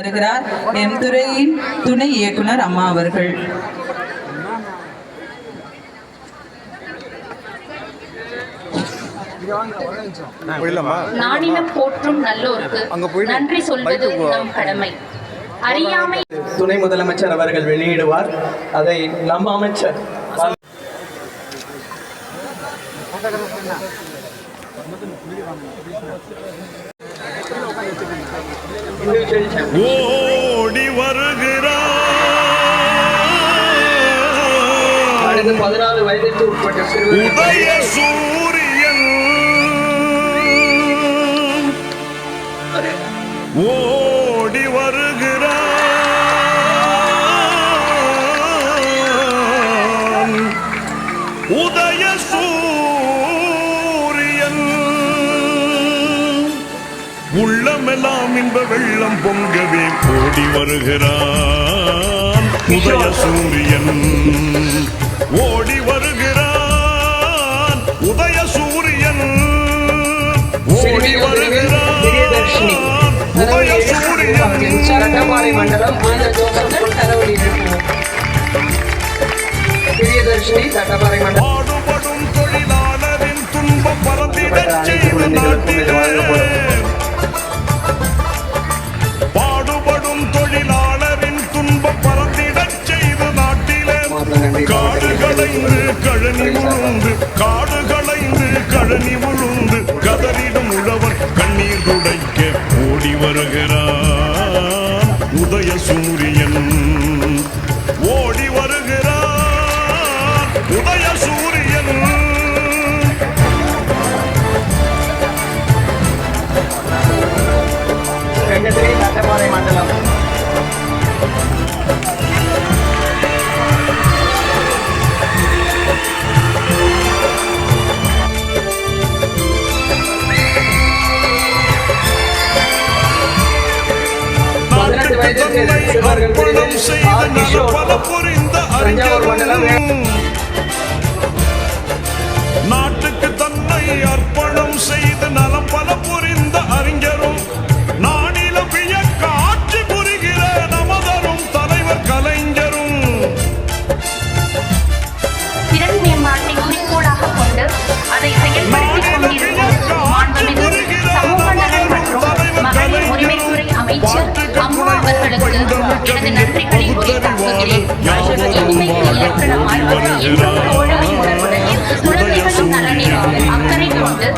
வருகிறார். என் துறையின் துணை இயக்குனர் அம்மா அவர்கள். நாடினம் போற்றும் நல்லோருக்கு நன்றி சொல்வது நம் கடமை. அறியாமை. துணை முதலமைச்சர் அவர்கள் வெளியிடுவார். அதை நம்ம அமைச்சர். ஓடி வருகிறார். பதினாலு வயதிற்கு உட்பட்ட உதய சூரியன். ஓடி வருகிறார். உதய உள்ளமெல்லாம் இன்ப வெள்ளம் பொங்கவே ஓடி வருகிறான். உதய சூரியன் ஓடி வருகிறான். உதய சூரியன் ஓடி வருகிறான். உதய சூரியன் சட்டமாலை மண்டலம் பிரியதர்ஷினி மண்டலம் பாடுபடும் தொழிலாளரின் துன்பம் பறந்திடச் செய்து நாட்டிலே. காடு களைந்து கழனி உழுந்து காடு களைந்து கழனி உழுந்து சிறுவர்கள் அர்ப்பணம் செய்த கிஷோர் நலப்பல புரிந்த அறிஞரும் யாவரும் வாழ வருகிறார் உதய சூரியன் அக்கறை கொண்டு